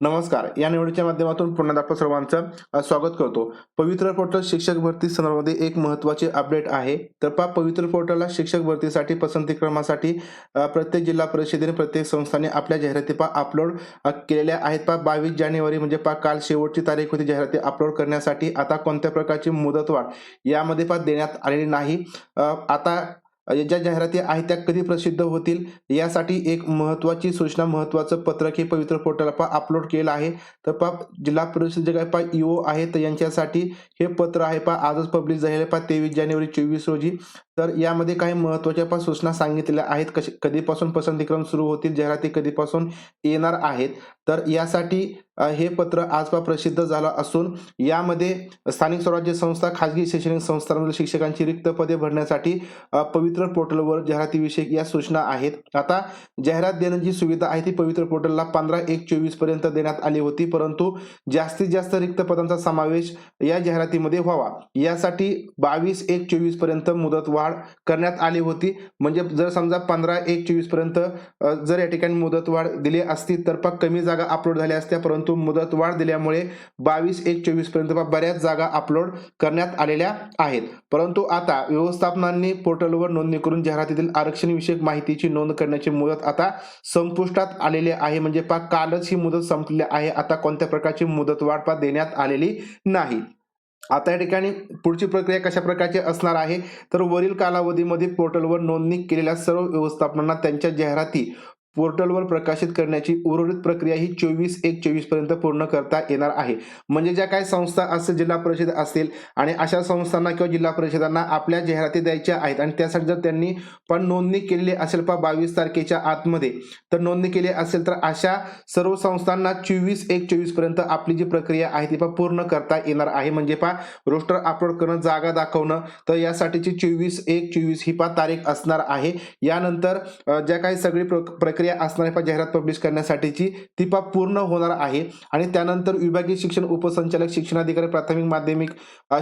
नमस्कार. या निवडीच्या माध्यमातून पुन्हा आपलं सर्वांचं स्वागत करतो. पवित्र पोर्टल शिक्षक भरती संदर्भामध्ये एक महत्त्वाचे अपडेट आहे. तर पा पवित्र पोर्टलला शिक्षक भरतीसाठी पसंती क्रमासाठी प्रत्येक जिल्हा परिषदेने प्रत्येक संस्थाने आपल्या जाहिराती पा अपलोड केलेल्या आहेत. पा बावीस जानेवारी म्हणजे पा काल शेवटची तारीख होती जाहिराती अपलोड करण्यासाठी. आता कोणत्या प्रकारची मुदतवाढ यामध्ये पा देण्यात आलेली नाही. आता ज्या जाहिराती आहेत त्या कधी प्रसिद्ध होतील यासाठी एक महत्वाची सूचना महत्वाचं पत्रक हे पवित्र पोर्टल पा अपलोड केलं आहे. तर पा जिल्हा परिषद जे काय पा ईओ आहे तर यांच्यासाठी हे पत्र आहे पा आजच पब्लिश झालेलं पा तेवीस जानेवारी चोवीस रोजी. तर यामध्ये काही महत्त्वाच्या पण सूचना सांगितलेल्या आहेत. कशी कधीपासून पसंतीक्रम सुरू होतील? जाहिराती कधीपासून येणार आहेत? तर यासाठी हे पत्र आजपा प्रसिद्ध झालं असून यामध्ये स्थानिक स्वराज्य संस्था खाजगी शैक्षणिक संस्थांमधील शिक्षकांची रिक्त पदे भरण्यासाठी पवित्र पोर्टलवर जाहिरातीविषयक या सूचना आहेत. आता जाहिरात देण्याची सुविधा आहे ती पवित्र पोर्टलला पंधरा एक चोवीसपर्यंत देण्यात आली होती. परंतु जास्तीत जास्त रिक्त पदांचा समावेश या जाहिरातीमध्ये व्हावा. यासाठी बावीस एक चोवीसपर्यंत वाढ करण्यात आली होती. म्हणजे जर समजा पंधरा एक चोवीसपर्यंत जर या ठिकाणी मुदतवाढ दिली असती तर पा कमी जागा अपलोड झाल्या असत्या. परंतु मुदतवाढ दिल्यामुळे बावीस एक चोवीसपर्यंत बऱ्याच जागा अपलोड करण्यात आलेल्या आहेत. परंतु आता व्यवस्थापनांनी पोर्टलवर नोंदणी करून जाहिरातीतील आरक्षण विषयक माहितीची नोंद करण्याची मुदत आता संपुष्टात आलेली आहे. म्हणजे पा कालच ही मुदत संपलेली आहे. आता कोणत्या प्रकारची मुदतवाढ पा देण्यात आलेली नाही. आता या ठिकाणी पुढची प्रक्रिया कशा प्रकारची असणार आहे? तर वरील कालावधीमध्ये पोर्टलवर नोंदणी केलेल्या सर्व व्यवस्थापनांना त्यांच्या जाहिराती पोर्टलवर प्रकाशित करण्याची उर्वरित प्रक्रिया ही चोवीस एक चोवीसपर्यंत पूर्ण करता येणार आहे. म्हणजे ज्या काही संस्था असेल जिल्हा परिषद असेल आणि अशा संस्थांना किंवा जिल्हा परिषदांना आपल्या जाहिराती द्यायच्या आहेत आणि त्यासाठी जर त्यांनी पण नोंदणी केलेली असेल पा बावीस तारखेच्या आतमध्ये तर नोंदणी केली असेल तर अशा सर्व संस्थांना चोवीस एक चोवीसपर्यंत आपली जी प्रक्रिया आहे ती पा पूर्ण करता येणार आहे. म्हणजे पा रोस्टर अपलोड करणं जागा दाखवणं तर यासाठीची चोवीस एक चोवीस ही पा तारीख असणार आहे. यानंतर ज्या काही सगळी प्रक्रिया प्रक्रिया असणार आहे जाहिरात पब्लिश करण्यासाठीची ती पा पूर्ण होणार आहे. आणि त्यानंतर विभागीय शिक्षण उपसंचालक शिक्षणाधिकारी प्राथमिक माध्यमिक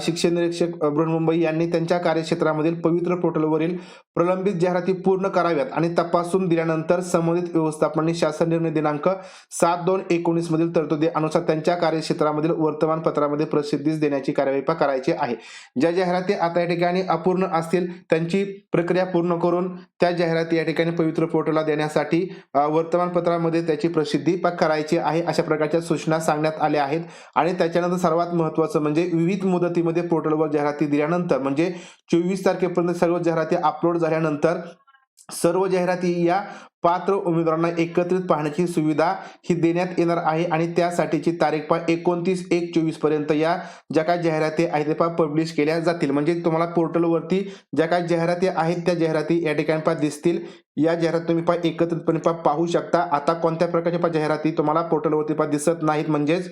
शिक्षण निरीक्षक बृहन्मुंबई यांनी त्यांच्या कार्यक्षेत्रामधील पवित्र पोर्टलवरील प्रलंबित जाहिराती पूर्ण कराव्यात आणि तपासून दिल्यानंतर संबंधित व्यवस्थापनाने शासन निर्णय दिनांक सात दोन एकोणीस मधील तरतुदी अनुसार त्यांच्या कार्यक्षेत्रामधील वर्तमानपत्रामध्ये प्रसिद्धीस देण्याची कार्यवाही पा करायची आहे. ज्या जाहिराती आता या ठिकाणी अपूर्ण असतील त्यांची प्रक्रिया पूर्ण करून त्या जाहिराती या ठिकाणी पवित्र पोर्टलला देण्यासाठी वर्तमानपत्रामध्ये त्याची प्रसिद्धी करायची आहे अशा प्रकारच्या सूचना सांगण्यात आल्या आहेत. आणि त्याच्यानंतर सर्वात महत्त्वाचं म्हणजे विविध मुदतीमध्ये पोर्टलवर जाहिराती दिल्यानंतर म्हणजे चोवीस तारखेपर्यंत सर्व जाहिराती अपलोड झाल्यानंतर सर्व जाहिराती या पात्र उमेदवारांना एकत्रित पाहण्याची सुविधा ही देण्यात येणार आहे. आणि त्यासाठीची तारीख पा एकोणतीस एक चोवीसपर्यंत या ज्या काही जाहिराती आहेत ते पा पब्लिश केल्या जातील. म्हणजे तुम्हाला पोर्टलवरती ज्या काही जाहिराती आहेत त्या जाहिराती या ठिकाणी पा दिसतील. या जाहिरात तुम्ही पा एकत्रितपणे पा पाहू शकता. आता कोणत्या प्रकारच्या पा जाहिराती तुम्हाला पोर्टलवरती पा दिसत नाहीत म्हणजेच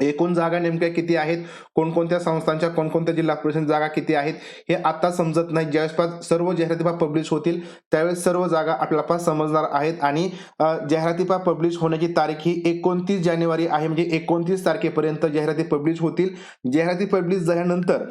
एकूण जागा नेमक्या किती आहेत? कोणकोणत्या संस्थांच्या कोणकोणत्या जिल्हा परिषद जागा किती आहेत? हे आता समजत नाही. ज्यावेळेस सर्व जाहिरातीपा पब्लिश होतील त्यावेळेस सर्व जागा आपल्याला पास समजणार आहेत. आणि अ, जाहिराती पब्लिश होण्याची तारीख ही एकोणतीस जानेवारी आहे. म्हणजे एकोणतीस तारखेपर्यंत जाहिराती पब्लिश होतील. जाहिराती पब्लिश झाल्यानंतर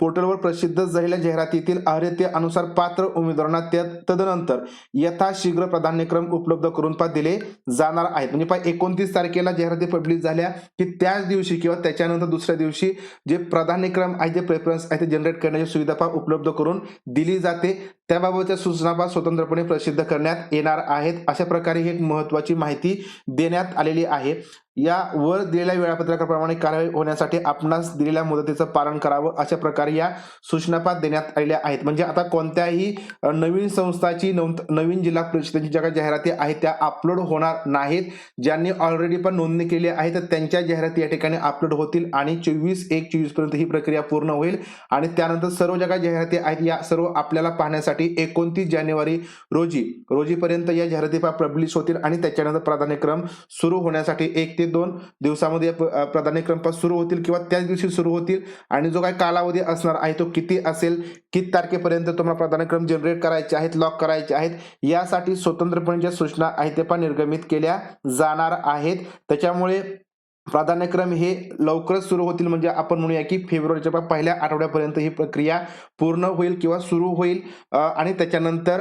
पोर्टलवर प्रसिद्ध झालेल्या जाहिरातीतील अर्हतेअनुसार पात्र उमेदवारांना त्या तदनंतर यथाशीघ्र प्राधान्यक्रम उपलब्ध करून पा दिले जाणार आहेत. म्हणजे पा एकोणतीस तारखेला जाहिराती पब्लिश झाल्या की त्याच दिवशी किंवा त्याच्यानंतर दुसऱ्या दिवशी जे प्राधान्यक्रम आहे जे प्रेफरन्स आहे ते जनरेट करण्याची सुविधा उपलब्ध करून दिली जाते. त्याबाबतच्या सूचना स्वतंत्रपणे प्रसिद्ध करण्यात येणार आहेत. अशा प्रकारे ही एक महत्वाची माहिती देण्यात आलेली आहे. या वर दिलेल्या वेळापत्रकाप्रमाणे कारवाई होण्यासाठी आपणास दिलेल्या मुदतीचं पालन करावं अशा प्रकारे या सूचनापात देण्यात आलेल्या आहेत. म्हणजे आता कोणत्याही नवीन संस्थाची नोंद नवीन जिल्हा परिषदेची ज्या काही जाहिराती आहेत त्या अपलोड होणार नाहीत. ज्यांनी ऑलरेडी पण नोंदणी केली आहे तर त्यांच्या जाहिराती या ठिकाणी अपलोड होतील आणि चोवीस एक चोवीसपर्यंत ही प्रक्रिया पूर्ण होईल. आणि त्यानंतर सर्व ज्या काही जाहिराती आहेत या सर्व आपल्याला पाहण्यासाठी एकोणतीस जानेवारी रोजी रोजीपर्यंत या जाहिराती पब्लिश होतील आणि त्याच्यानंतर प्राधान्यक्रम सुरू होण्यासाठी एक ते दोन दिवसामध्ये प- प्राधान्यक्रम सुरू होतील किंवा त्याच दिवशी सुरू होतील. आणि जो काही कालावधी असणार आहे तो किती असेल किती तारखेपर्यंत तुम्हाला प्राधान्यक्रम जनरेट करायचे आहेत लॉक करायचे आहेत यासाठी स्वतंत्रपणे ज्या सूचना आहेत ते पण निर्गमित केल्या जाणार आहेत. त्याच्यामुळे प्राधान्यक्रम हे लवकरच सुरू होतील. म्हणजे आपण म्हणूया की फेब्रुवारीच्या पहिल्या आठवड्यापर्यंत ही प्रक्रिया पूर्ण होईल किंवा सुरू होईल. आणि त्याच्यानंतर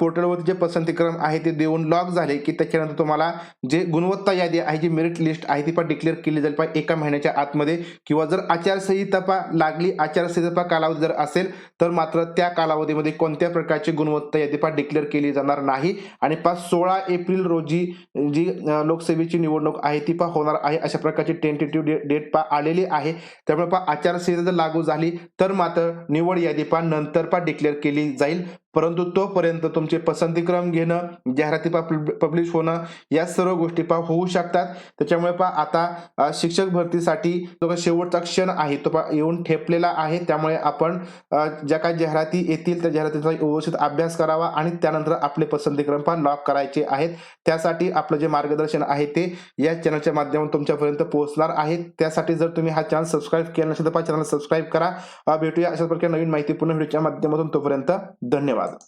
पोर्टलवरती जे पसंतीक्रम आहे ते देऊन लॉक झाले की त्याच्यानंतर तुम्हाला जे गुणवत्ता यादी आहे जी मेरिट लिस्ट आहे ती पण डिक्लेअर केली जाईल पण एका महिन्याच्या आतमध्ये. किंवा जर आचारसंहिता पा लागली आचारसंहिता कालावधी जर असेल तर मात्र त्या कालावधीमध्ये कोणत्या प्रकारची गुणवत्ता यादी पण डिक्लेअर केली जाणार नाही. आणि पाच सोळा एप्रिल रोजी जी लोकसभेची लोकसेवेची निवडणूक आहे ती पण होणार आहे अशा प्रकारची टेंटेटिव्ह डेट पा आलेली आहे. त्यामुळे पा आचारसंहिता जर लागू झाली तर मात्र निवड यादी पा नंतर पा डिक्लेअर केली जाईल. परंतु तोपर्यंत तुमचे पसंतीक्रम घेणं जाहिराती पा पब्लिश होणं या सर्व गोष्टी पा होऊ शकतात. त्याच्यामुळे पा आता शिक्षक भरतीसाठी जो शेवटचा क्षण आहे तो पा येऊन ठेपलेला आहे. त्यामुळे आपण ज्या काही जाहिराती येतील त्या जाहिरातीचा व्यवस्थित अभ्यास करावा आणि त्यानंतर आपले पसंतीक्रम पा लॉक करायचे आहेत. त्यासाठी आपलं जे मार्गदर्शन आहे ते या चॅनलच्या माध्यमातून तुमच्यापर्यंत पोहोचणार आहे. त्यासाठी जर तुम्ही हा चॅनल सबस्क्राईब केला नसेल तर चॅनल सबस्क्राईब करा. भेटूया अशा प्रकारे नवीन माहितीपूर्ण व्हिडिओच्या माध्यमातून. तोपर्यंत धन्यवाद. privada.